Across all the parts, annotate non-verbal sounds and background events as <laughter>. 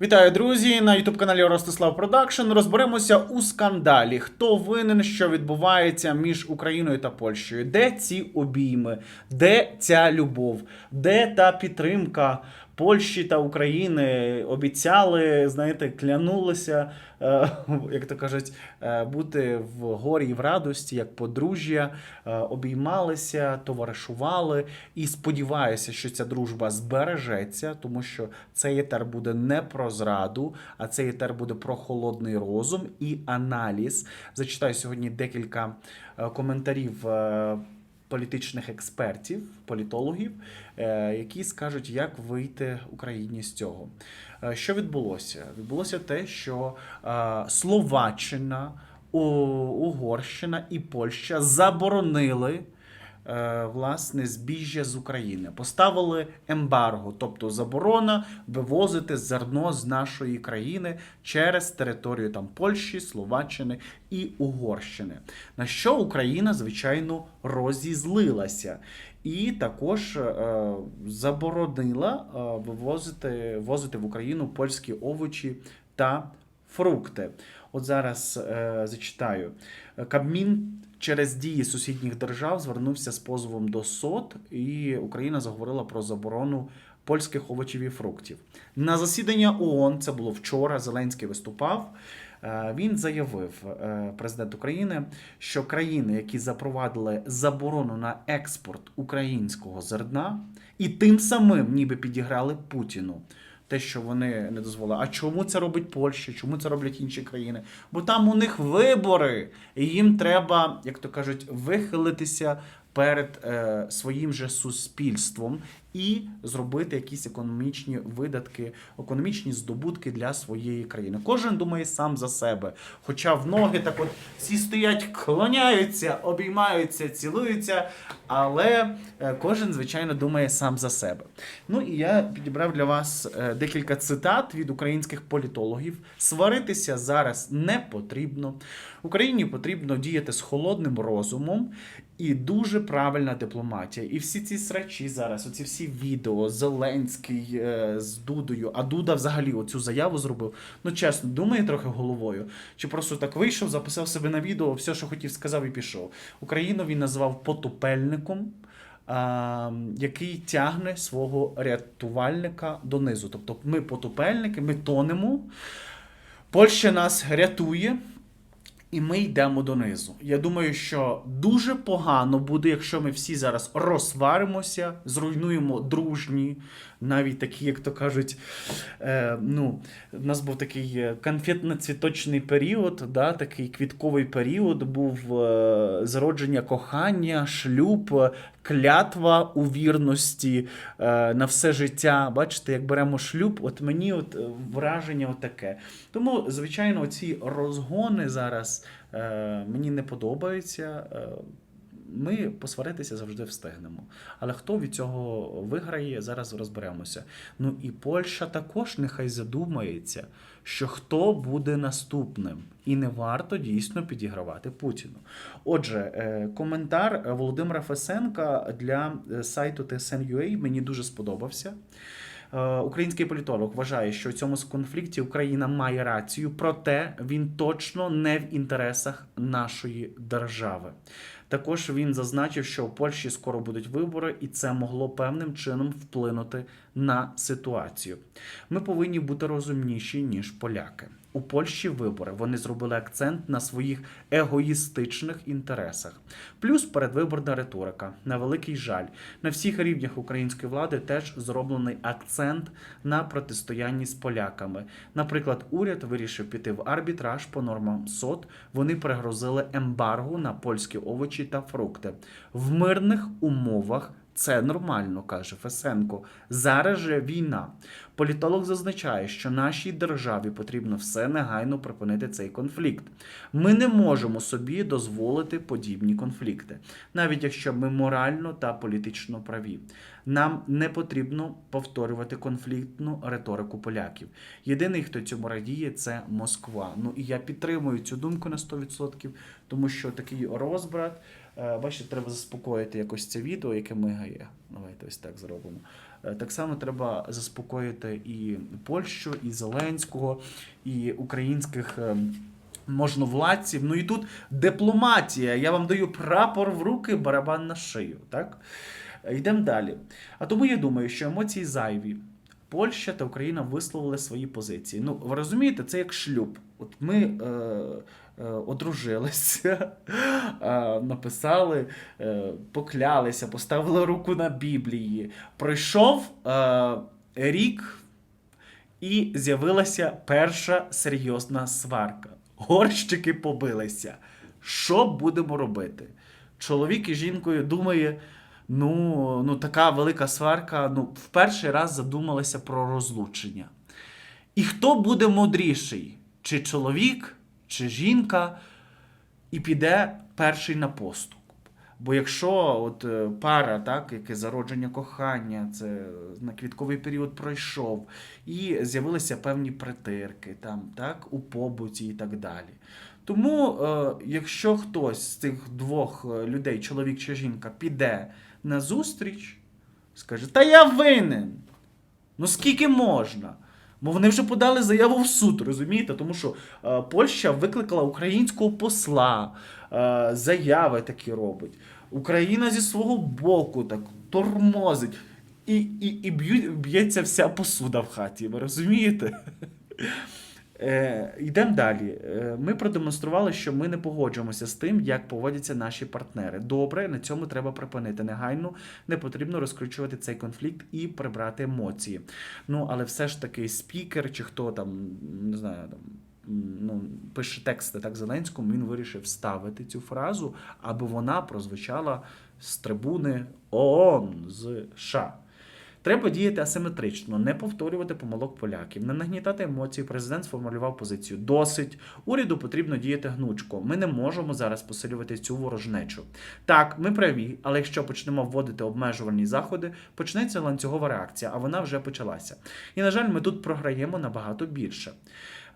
Вітаю, друзі! На ютуб-каналі Ростислав Продакшн. Розберемося у скандалі. Хто винен, що відбувається між Україною та Польщею? Де ці обійми? Де ця любов? Де та підтримка Польщі та України? Обіцяли, знаєте, клянулися, е, <laughs> як то кажуть, е, бути в горі і в радості, як подружжя, е, обіймалися, товаришували. І сподіваюся, що ця дружба збережеться, тому що цей етер буде не про зраду, а цей етер буде про холодний розум і аналіз. Зачитаю сьогодні декілька коментарів. Політичних експертів, політологів, е, які скажуть, як вийти Україні з цього. Е, Що відбулося? Відбулося те, що е, Словаччина, Угорщина і Польща заборонили власне збіжжя з України. Поставили ембарго, тобто заборона вивозити зерно з нашої країни через територію там Польщі, Словаччини і Угорщини. На що Україна, звичайно, розізлилася. І також е, заборонила е, вивозити возити в Україну польські овочі та фрукти. От зараз е, зачитаю. Кабмін через дії сусідніх держав звернувся з позовом до СОД, і Україна заговорила про заборону польських овочів і фруктів. На засідання ООН, це було вчора, Зеленський виступав. е, Він заявив, е, президент України, що країни, які запровадили заборону на експорт українського зерна, і тим самим ніби підіграли Путіну. Те, що вони не дозволили. А чому це робить Польща? Чому це роблять інші країни? Бо там у них вибори, і їм треба, як то кажуть, вихилитися перед е, своїм же суспільством і зробити якісь економічні видатки, економічні здобутки для своєї країни. Кожен думає сам за себе. Хоча в ноги так от всі стоять, клоняються, обіймаються, цілуються, але е, кожен, звичайно, думає сам за себе. Ну і я підібрав для вас е, декілька цитат від українських політологів. Сваритися зараз не потрібно. Україні потрібно діяти з холодним розумом і дуже правильна дипломатія. І всі ці срачі зараз, оці всі відео, Зеленський е, з Дудою, а Дуда взагалі оцю заяву зробив. Ну чесно, думає трохи головою. Чи просто так вийшов, записав себе на відео, все, що хотів, сказав і пішов. Україну він назвав потопельником. а, Який тягне свого рятувальника донизу. Тобто ми потопельники, ми тонемо, Польща нас рятує, і ми йдемо донизу. Я думаю, що дуже погано буде, якщо ми всі зараз розсваримося, зруйнуємо дружні, навіть такі, як то кажуть, е, ну, в нас був такий е, конфетно-цвіточний період, да, такий квітковий період, був е, зародження кохання, шлюб, клятва у вірності е, на все життя. Бачите, як беремо шлюб, от мені от е, враження отаке. Тому, звичайно, ці розгони зараз е, мені не подобаються. Е, ми посваритися завжди встигнемо. Але хто від цього виграє, зараз розберемося. Ну і Польща також нехай задумається, що хто буде наступним, і не варто дійсно підігравати Путіну. Отже, е, коментар Володимира Фесенка для е, сайту TSN.ua мені дуже сподобався. Е, Український політолог вважає, що в цьому конфлікті Україна має рацію, проте він точно не в інтересах нашої держави. Також він зазначив, що у Польщі скоро будуть вибори, і це могло певним чином вплинути на ситуацію. Ми повинні бути розумніші ніж поляки. У Польщі вибори вони зробили акцент на своїх егоїстичних інтересах. Плюс передвиборна риторика. На великий жаль, на всіх рівнях української влади теж зроблений акцент на протистоянні з поляками. Наприклад, уряд вирішив піти в арбітраж по нормам СОД. Вони пригрозили ембарго на польські овочі та фрукти в мирних умовах. Це нормально, каже Фесенко. Зараз же війна. Політолог зазначає, що нашій державі потрібно все негайно припинити цей конфлікт. Ми не можемо собі дозволити подібні конфлікти, навіть якщо ми морально та політично праві. Нам не потрібно повторювати конфліктну риторику поляків. Єдиний, хто цьому радіє, це Москва. Ну і я підтримую цю думку на 100%, тому що такий розбрат Бачите, треба заспокоїти якось це відео, яке мигає. Давайте ось так зробимо. Е, Так само треба заспокоїти і Польщу, і Зеленського, і українських е, можновладців. Ну і тут дипломатія. Я вам даю прапор в руки, барабан на шию. Так? Е, Йдемо далі. А тому я думаю, що емоції зайві. Польща та Україна висловили свої позиції. Ну, ви розумієте, це як шлюб. От ми е, е, одружилися, <laughs> е, написали, е, поклялися, поставили руку на Біблії. Пройшов е, рік, і з'явилася перша серйозна сварка. Горщики побилися. Що будемо робити? Чоловік із жінкою думає. Ну, ну, така велика сварка. Ну, в перший раз задумалися про розлучення. І хто буде мудріший? Чи чоловік, чи жінка, і піде перший на поступ. Бо якщо от е, пара, так, яке зародження кохання, це на квітковий період пройшов, і з'явилися певні притирки там, так, у побуті і так далі. Тому, е, якщо хтось з цих двох е, людей, чоловік чи жінка, піде на зустріч, скаже: Та я винен. Ну скільки можна? Бо вони вже подали заяву в суд, розумієте? Тому що е, Польща викликала українського посла, е, заяви такі робить. Україна зі свого боку так тормозить. І, і, і б'ється вся посуда в хаті, ви розумієте? Е, йдемо далі. Е, ми продемонстрували, що ми не погоджуємося з тим, як поводяться наші партнери. Добре, на цьому треба припинити. Негайно не потрібно розкручувати цей конфлікт і прибрати емоції. Ну, але все ж таки спікер чи хто там, не знаю, там. Ну, пише тексти так Зеленському, він вирішив вставити цю фразу, аби вона прозвучала з трибуни ООН з США. Треба діяти асиметрично, не повторювати помилок поляків, не нагнітати емоції. Президент сформулював позицію. Досить. Уряду потрібно діяти гнучко. Ми не можемо зараз посилювати цю ворожнечу. Так, ми праві, але якщо почнемо вводити обмежувальні заходи, почнеться ланцюгова реакція, а вона вже почалася. І на жаль, ми тут програємо набагато більше.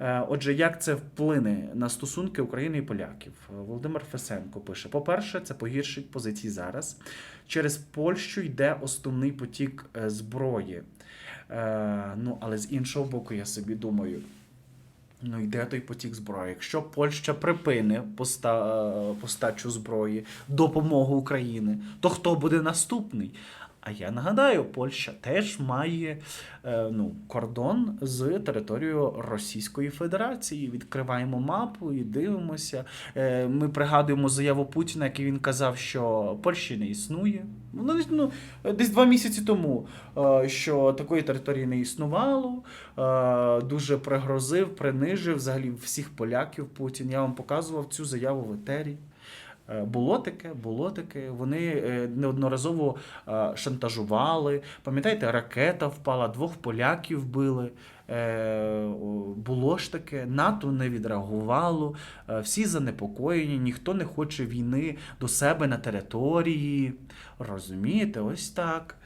Е, Отже, як це вплине на стосунки України і поляків? Володимир Фесенко пише: по-перше, це погіршить позиції зараз. Через Польщу йде основний потік е, зброї. Е, ну, але з іншого боку, я собі думаю. Ну, йде той потік зброї. Якщо Польща припине поста, е, постачу зброї, допомогу України, то хто буде наступний? А я нагадаю, Польща теж має е, ну, кордон з територією Російської Федерації. Відкриваємо мапу і дивимося. Е, ми пригадуємо заяву Путіна, який він казав, що Польщі не існує. Ну, десь, ну, десь два місяці тому, е, що такої території не існувало. Дуже пригрозив, принижив взагалі всіх поляків Путін. Я вам показував цю заяву в етері. Е, Було таке, було таке. Вони е, неодноразово е, шантажували. Пам'ятаєте, ракета впала, двох поляків били. Було ж таке, НАТО не відреагувало, всі занепокоєні, ніхто не хоче війни до себе на території. Розумієте, ось так.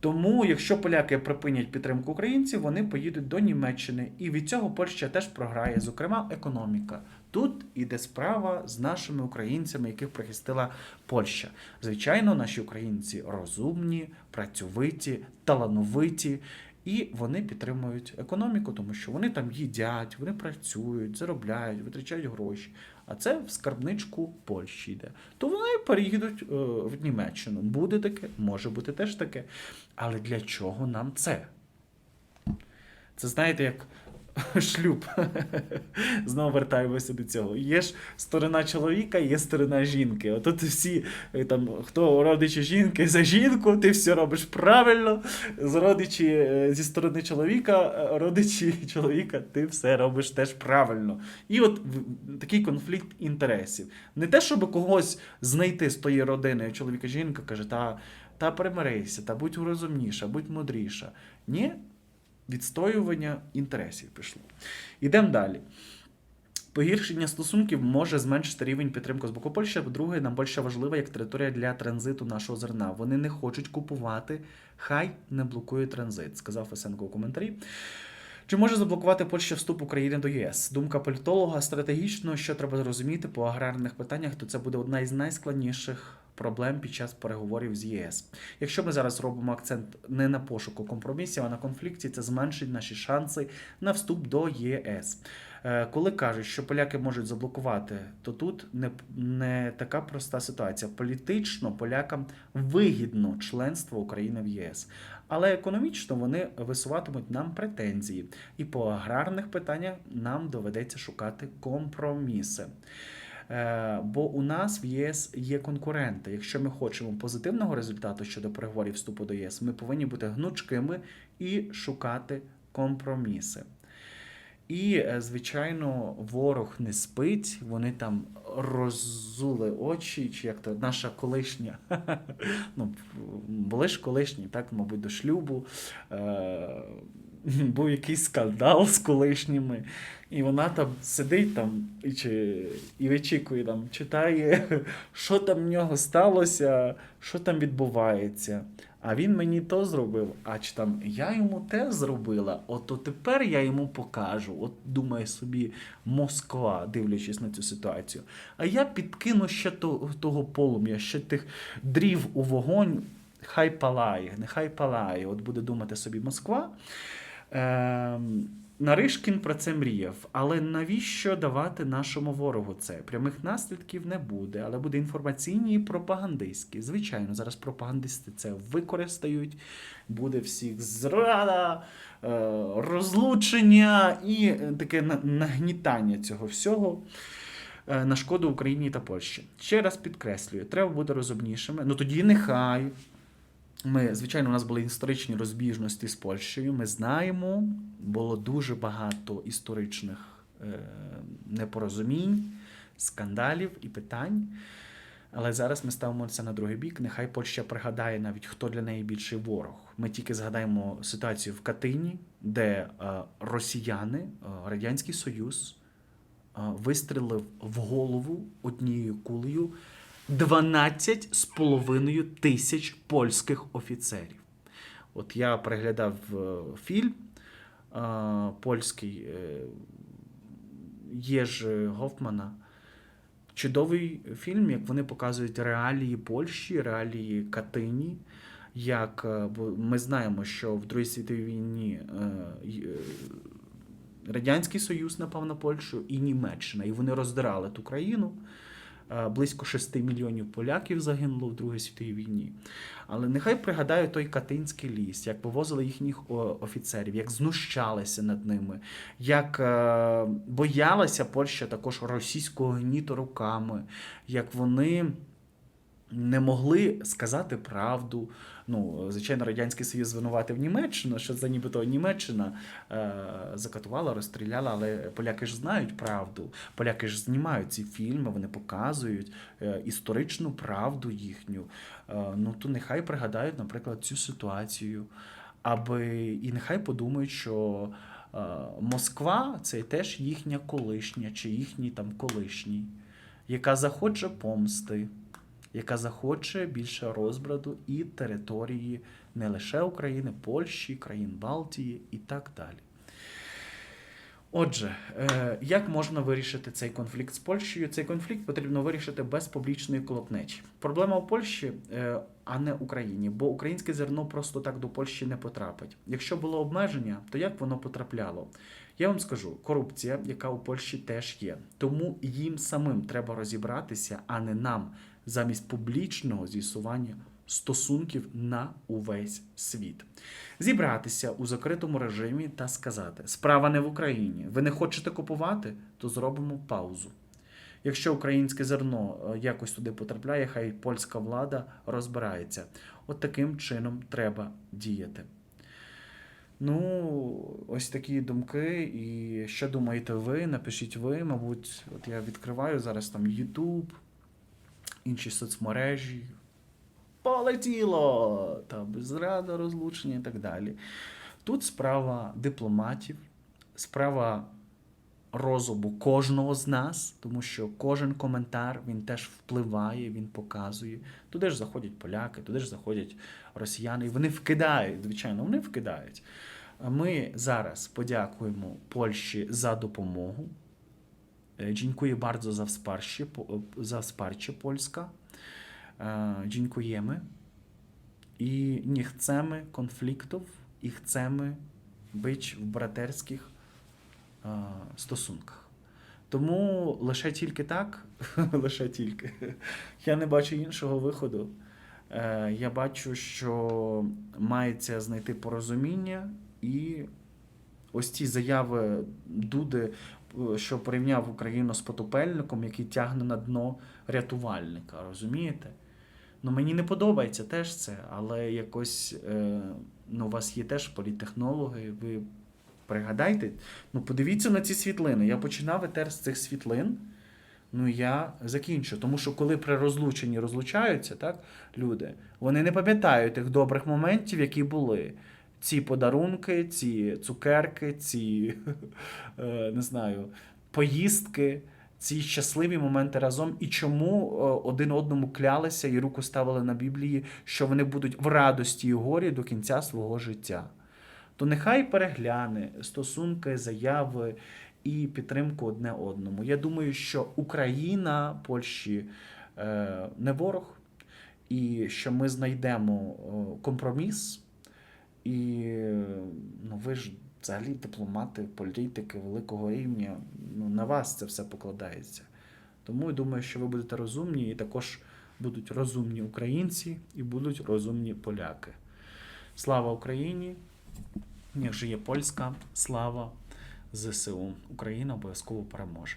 Тому, якщо поляки припинять підтримку українців, вони поїдуть до Німеччини, і від цього Польща теж програє, зокрема, економіка. Тут іде справа з нашими українцями, яких прихистила Польща. Звичайно, наші українці розумні, працьовиті, талановиті. І вони підтримують економіку, тому що вони там їдять, вони працюють, заробляють, витрачають гроші. А це в скарбничку Польщі йде. То вони переїдуть е, в Німеччину. Буде таке, може бути теж таке. Але для чого нам це? Це знаєте, як <laughs> шлюб. <laughs> Знову вертаємося до цього. Є ж сторона чоловіка, є сторона жінки. Отут всі е, там, хто родичі жінки за жінку, ти все робиш правильно. З родичі е, зі сторони чоловіка, е, родичі <laughs> чоловіка, ти все робиш теж правильно. І от такий конфлікт інтересів. Не те, щоб когось знайти з тої родини, чоловіка жінка каже, та, та примирися, та будь розумніша, будь мудріша. Ні, відстоювання інтересів пішло. Ідемо далі. Погіршення стосунків може зменшити рівень підтримки з боку Польщі. По-друге, нам Польща важлива як територія для транзиту нашого зерна. Вони не хочуть купувати, хай не блокує транзит, сказав Фесенко у коментарі. Чи може заблокувати Польща вступ України до ЄС? Думка політолога стратегічно, що треба зрозуміти по аграрних питаннях, то це буде одна із найскладніших проблем під час переговорів з ЄС. Якщо ми зараз робимо акцент не на пошуку компромісів, а на конфлікті, це зменшить наші шанси на вступ до ЄС. Е, Коли кажуть, що поляки можуть заблокувати, то тут не, не така проста ситуація. Політично полякам вигідно членство України в ЄС, але економічно вони висуватимуть нам претензії, і по аграрних питаннях нам доведеться шукати компроміси. Е, Бо у нас в ЄС є конкуренти. Якщо ми хочемо позитивного результату щодо переговорів вступу до ЄС, ми повинні бути гнучкими і шукати компроміси. І, е, звичайно, ворог не спить, вони там роззули очі, чи як то наша колишня, <laughs> ну, були ж колишні, так, мабуть, до шлюбу. Е- <laughs> був якийсь скандал з колишніми, і вона там сидить там і, чи, і вичікує, там, читає, <laughs> що там в нього сталося, що там відбувається. А він мені то зробив, а чи там я йому те зробила, от то тепер я йому покажу. От думає собі Москва, дивлячись на цю ситуацію. А я підкину ще то- того полум'я, ще тих дрів у вогонь. Хай палає, нехай палає. От буде думати собі Москва. Ем, Наришкін про це мріяв. Але навіщо давати нашому ворогу це? Прямих наслідків не буде, але буде інформаційні і пропагандистські. Звичайно, зараз пропагандисти це використають. Буде всіх зрада, е, розлучення і е, таке нагнітання цього всього. е, На шкоду Україні та Польщі. Ще раз підкреслюю, треба бути розумнішими. Ну тоді нехай ми, звичайно, у нас були історичні розбіжності з Польщею. Ми знаємо, було дуже багато історичних е, непорозумінь, скандалів і питань. Але зараз ми ставимося на другий бік. Нехай Польща пригадає навіть, хто для неї більший ворог. Ми тільки згадаємо ситуацію в Катині, де е, росіяни, е, Радянський Союз, вистрілив в голову однією кулею 12 з половиною тисяч польських офіцерів. От я переглядав е, фільм е, польський е, Єж Гофмана. Чудовий фільм, як вони показують реалії Польщі, реалії Катині. Як ми знаємо, що в Другій світовій війні Радянський Союз напав на Польщу і Німеччина, і вони роздирали ту країну. Е, Близько 6 мільйонів поляків загинуло в Другій світовій війні. Але нехай пригадаю той Катинський ліс, як повозили їхніх офіцерів, як знущалися над ними, як е, боялася Польща також російського гніту руками, як вони не могли сказати правду. Ну, звичайно, Радянський Союз звинуватив Німеччину, що це нібито Німеччина е, закатувала, розстріляла, але поляки ж знають правду. Поляки ж знімають ці фільми, вони показують е, історичну правду їхню. Е, ну, то нехай пригадають, наприклад, цю ситуацію, аби і нехай подумають, що е, Москва це теж їхня колишня, чи їхній там колишній, яка захоче помсти яка захоче більше розбраду і території не лише України, Польщі, країн Балтії і так далі. Отже, е, як можна вирішити цей конфлікт з Польщею? Цей конфлікт потрібно вирішити без публічної колотнечі. Проблема в Польщі, е, а не Україні, бо українське зерно просто так до Польщі не потрапить. Якщо було обмеження, то як воно потрапляло? Я вам скажу, корупція, яка у Польщі теж є. Тому їм самим треба розібратися, а не нам, замість публічного з'ясування стосунків на увесь світ. Зібратися у закритому режимі та сказати: справа не в Україні. Ви не хочете купувати, то зробимо паузу. Якщо українське зерно е, якось туди потрапляє, хай польська влада розбирається. От таким чином треба діяти. Ну, ось такі думки. І що думаєте ви? Напишіть ви, мабуть, от я відкриваю зараз там YouTube, інші соцмережі. Полетіло! Там зрада, розлучення і так далі. Тут справа дипломатів, справа розуму кожного з нас, тому що кожен коментар він теж впливає, він показує. Туди ж заходять поляки, туди ж заходять росіяни, і вони вкидають, звичайно, вони вкидають. Ми зараз подякуємо Польщі за допомогу. Dziękuję bardzo za wsparcie, za wsparcie Polska. Dziękujemy. I nie chcemy konfliktów i chcemy być w braterських е, стосунках. Тому лише тільки так, <laughs> лише тільки. Я не бачу іншого виходу. Е, Я бачу, що мається знайти порозуміння і ось ці заяви Дуди, що порівняв Україну з потопельником, який тягне на дно рятувальника. Розумієте? Ну, мені не подобається теж це, але якось е, ну, у вас є теж політтехнологи, ви пригадайте, ну подивіться на ці світлини. Я починав етер з цих світлин. Ну, я закінчу. Тому що коли при розлученні розлучаються, так, люди, вони не пам'ятають тих добрих моментів, які були. Ці подарунки, ці цукерки, ці <laughs> е, не знаю, поїздки, ці щасливі моменти разом, і чому е, один одному клялися і руку ставили на Біблії, що вони будуть в радості і горі до кінця свого життя. То нехай перегляне стосунки, заяви і підтримку одне одному. Я думаю, що Україна Польщі е, не ворог, і що ми знайдемо компроміс. І ну, ви ж взагалі дипломати, політики великого рівня. Ну, на вас це все покладається. Тому я думаю, що ви будете розумні, і також будуть розумні українці і будуть розумні поляки. Слава Україні! Як же є польська слава ЗСУ. Україна обов'язково переможе.